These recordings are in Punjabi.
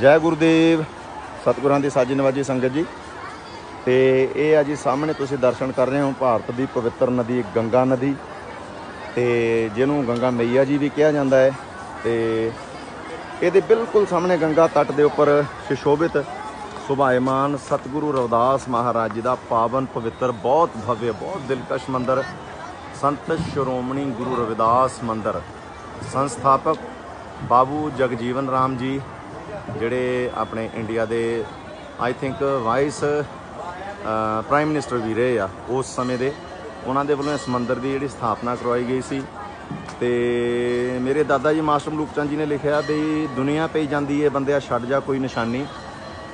ਜੈ ਗੁਰਦੇਵ, ਸਤਿਗੁਰਾਂ ਦੀ ਸਾਜੀ ਨਵਾਜੀ ਸੰਗਤ ਜੀ। ਤੇ ਇਹ ਆ ਜੀ, ਸਾਹਮਣੇ ਤੁਸੀਂ ਦਰਸ਼ਨ ਕਰ ਰਹੇ ਹੋ ਭਾਰਤ ਦੀ ਪਵਿੱਤਰ ਨਦੀ, ਗੰਗਾ ਨਦੀ। ਤੇ ਜਿਹਨੂੰ ਗੰਗਾ ਮਈਆ ਜੀ ਵੀ ਕਿਹਾ ਜਾਂਦਾ ਹੈ। ਤੇ ਇਹਦੇ ਬਿਲਕੁਲ ਸਾਹਮਣੇ ਗੰਗਾ ਤੱਟ ਦੇ ਉੱਪਰ ਸ਼ਿਸ਼ੋਭਿਤ, ਸੁਭਾਇਮਾਨ ਸਤਿਗੁਰੂ ਰਵਿਦਾਸ ਮਹਾਰਾਜ ਜੀ ਦਾ ਪਾਵਨ ਪਵਿੱਤਰ, ਬਹੁਤ ਭਵਯ, ਬਹੁਤ ਦਿਲਕਸ਼ ਮੰਦਰ, ਸੰਤ ਸ਼੍ਰੋਮਣੀ ਗੁਰੂ ਰਵਿਦਾਸ ਮੰਦਰ। ਸੰਸਥਾਪਕ ਬਾਬੂ ਜਗਜੀਵਨ ਰਾਮ ਜੀ ਜਿਹੜੇ ਆਪਣੇ ਇੰਡੀਆ ਦੇ I think vice prime minister ਵੀ ਰਹੇ ਆ ਉਸ ਸਮੇਂ ਦੇ। ਉਹਨਾਂ ਦੇ ਵੱਲੋਂ ਇਸ ਮੰਦਿਰ ਦੀ ਜਿਹੜੀ ਸਥਾਪਨਾ ਕਰਵਾਈ ਗਈ ਸੀ। ਤੇ ਮੇਰੇ ਦਾਦਾ ਜੀ ਮਾਸਟਰ ਮਲੂਕ ਚੰਦ ਜੀ ਨੇ ਲਿਖਿਆ ਵੀ ਦੁਨੀਆ ਪਈ ਜਾਂਦੀ ਏ, ਬੰਦਿਆ ਛੱਡ ਜਾ, ਕੋਈ ਨਿਸ਼ਾਨੀ।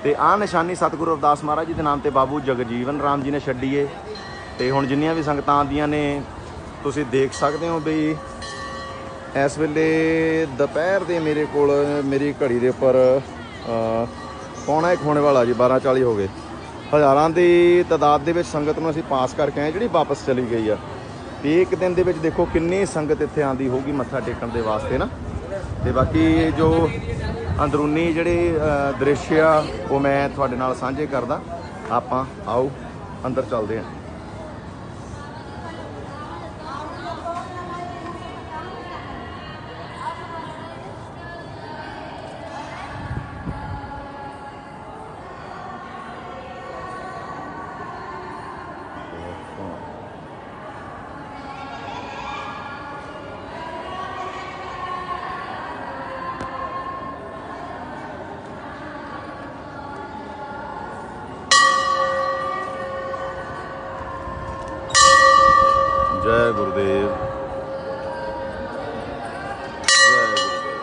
ਤੇ ਆਹ ਨਿਸ਼ਾਨੀ ਸਤਿਗੁਰੂ ਰਵਿਦਾਸ ਮਹਾਰਾਜ ਜੀ ਦੇ ਨਾਮ ਤੇ ਬਾਬੂ ਜਗਜੀਵਨ ਰਾਮ ਜੀ ਨੇ ਛੱਡੀ ਏ। ਤੇ ਹੁਣ ਜਿੰਨੀਆਂ ਵੀ ਸੰਗਤਾਂ ਆਉਂਦੀਆਂ ਨੇ, ਤੁਸੀਂ ਦੇਖ ਸਕਦੇ ਹੋ ਵੀ ਇਸ ਵੇਲੇ ਦੁਪਹਿਰ ਦੇ ਮੇਰੇ ਕੋਲ ਮੇਰੀ ਘੜੀ ਦੇ ਉੱਪਰ ਅ, ਪੌਣਾ ਇੱਕ ਹੋਣੇ ਵਾਲਾ ਜੀ 12:40 ਹੋ ਗਏ। ਹਜ਼ਾਰਾਂ ਦੀ ਤਾਦਾਦ ਦੇ ਵਿੱਚ ਸੰਗਤ ਨੂੰ ਅਸੀਂ ਪਾਸ ਕਰਕੇ ਆਏ ਜਿਹੜੀ ਵਾਪਸ ਚਲੀ ਗਈ ਆ। ਤੇ ਇੱਕ ਦਿਨ ਦੇ ਵਿੱਚ ਦੇਖੋ ਕਿੰਨੀ ਸੰਗਤ ਇੱਥੇ ਆਂਦੀ ਹੋਊਗੀ ਮੱਥਾ ਟੇਕਣ ਦੇ ਵਾਸਤੇ ਨਾ। ਤੇ ਬਾਕੀ ਜੋ ਅੰਦਰੂਨੀ ਜਿਹੜੇ ਦ੍ਰਿਸ਼ ਆ ਉਹ ਮੈਂ ਤੁਹਾਡੇ ਨਾਲ ਸਾਂਝੇ ਕਰਦਾ। ਆਪਾਂ ਆਓ ਅੰਦਰ ਚੱਲਦੇ ਹਾਂ ਜੈ ਗੁਰਦੇਵ। ਜੈ ਗੁਰਦੇਵ।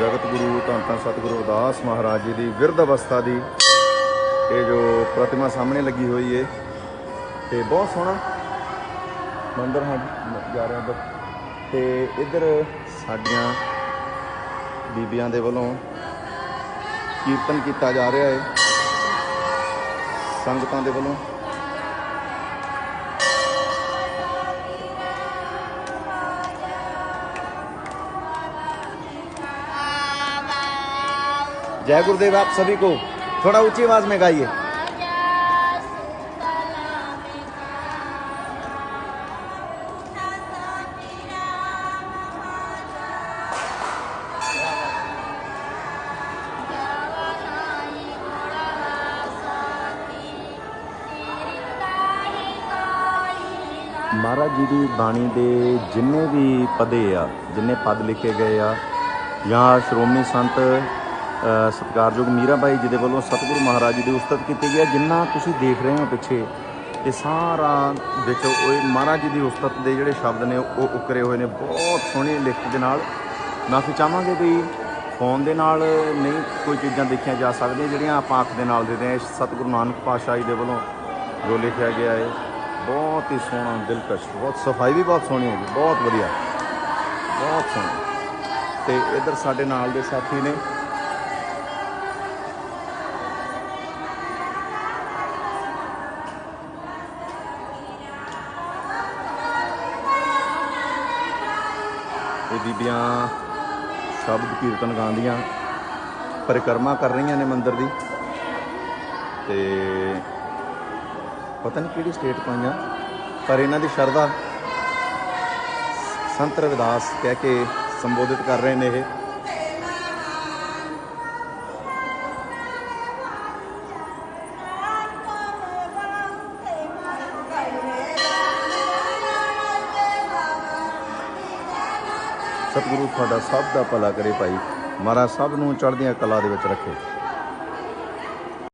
ਜਗਤ ਗੁਰੂ, ਧੰਨ ਧੰਨ ਸਤਿਗੁਰੂ ਅਰਦਾਸ ਮਹਾਰਾਜ ਜੀ ਦੀ ਵਿਰਧ ਅਵਸਥਾ ਦੀ ਇਹ ਜੋ ਪ੍ਰਤਿਮਾ ਸਾਹਮਣੇ ਲੱਗੀ ਹੋਈ ਏ, ਤੇ ਬਹੁਤ ਸੋਹਣਾ ਮੰਦਰ ਹਾਂ ਜਾ ਰਿਹਾ ਹਾਂ ਇੱਧਰ ਤੇ ਇੱਧਰ ਸਾਡੀਆਂ ਬੀਬੀਆਂ ਦੇ ਵੱਲੋਂ ਕੀਰਤਨ ਕੀਤਾ ਜਾ ਰਿਹਾ ਹੈ ਸੰਗਤਾਂ ਦੇ ਵੱਲੋਂ। जय गुरुदेव आप सभी को थोड़ा ऊंची आवाज में गाइए ਮਹਾਰਾਜ ਜੀ ਦੀ ਬਾਣੀ ਦੇ ਜਿੰਨੇ ਵੀ ਪਦੇ ਆ ਜਿੰਨੇ ਪਦ ਲਿਖੇ ਗਏ ਆ ਜਾਂ ਸ਼੍ਰੋਮਣੀ ਸੰਤ ਅ, ਸਤਿਕਾਰਯੋਗ ਮੀਰਾ ਬਾਈ ਜੀ ਦੇ ਵੱਲੋਂ ਸਤਿਗੁਰੂ ਮਹਾਰਾਜ ਜੀ ਦੀ ਉਸਤਤ ਕੀਤੀ ਗਈ ਹੈ, ਜਿੰਨਾ ਤੁਸੀਂ ਦੇਖ ਰਹੇ ਹੋ ਪਿੱਛੇ, ਇਹ ਸਾਰਾ ਵਿੱਚ ਉਹ ਮਹਾਰਾਜ ਜੀ ਦੀ ਉਸਤਤ ਦੇ ਜਿਹੜੇ ਸ਼ਬਦ ਨੇ, ਉਹ ਉਕਰੇ ਹੋਏ ਨੇ, ਬਹੁਤ ਸੋਹਣੀ ਲਿਖਤ ਦੇ ਨਾਲ। ਮਾਫੀ ਚਾਹਾਂਗੇ ਵੀ ਫੋਨ ਦੇ ਨਾਲ ਨਹੀਂ ਕੋਈ ਚੀਜ਼ਾਂ ਦੇਖੀਆਂ ਜਾ ਸਕਦੀਆਂ, ਜਿਹੜੀਆਂ ਆਪਾਂ ਅੱਖ ਦੇ ਨਾਲ ਦੇਖਦੇ ਹਾਂ। ਇਹ ਸਤਿਗੁਰੂ ਨਾਨਕ ਪਾਤਸ਼ਾਹ ਜੀ ਦੇ ਵੱਲੋਂ ਜੋ ਲਿਖਿਆ ਗਿਆ ਹੈ, ਬਹੁਤ ਹੀ ਸੋਹਣਾ, ਦਿਲਕਸ਼, ਬਹੁਤ ਸਫ਼ਾਈ ਵੀ ਬਹੁਤ ਸੋਹਣੀ ਹੈ ਜੀ, ਬਹੁਤ ਵਧੀਆ, ਬਹੁਤ ਸੋਹਣਾ। ਤੇ ਇੱਧਰ ਸਾਡੇ ਨਾਲ ਦੇ ਸਾਥੀ ਨੇ ਇਹ ਬੀਬੀਆਂ ਸ਼ਬਦ ਕੀਰਤਨ ਗਾਉਂਦੀਆਂ, ਪਰਿਕਰਮਾ ਕਰ ਰਹੀਆਂ ਨੇ ਮੰਦਿਰ ਦੀ। ਤੇ ਪਤਾ ਨਹੀਂ ਕਿਹੜੀ ਸਟੇਟ ਤੋਂ ਆਈਆਂ, ਪਰ ਇਹਨਾਂ ਦੀ ਸ਼ਰਧਾ ਸੰਤ ਰਵਿਦਾਸ ਕਹਿ ਕੇ ਸੰਬੋਧਿਤ ਕਰ ਰਹੇ ਨੇ ਇਹ। ਸਤਿਗੁਰੂ ਤੁਹਾਡਾ ਸਭ ਦਾ ਭਲਾ ਕਰੇ ਭਾਈ। ਮਹਾਰਾਜ ਸਭ ਨੂੰ ਚੜ੍ਹਦੀਆਂ ਕਲਾ ਦੇ ਵਿੱਚ ਰੱਖੇ।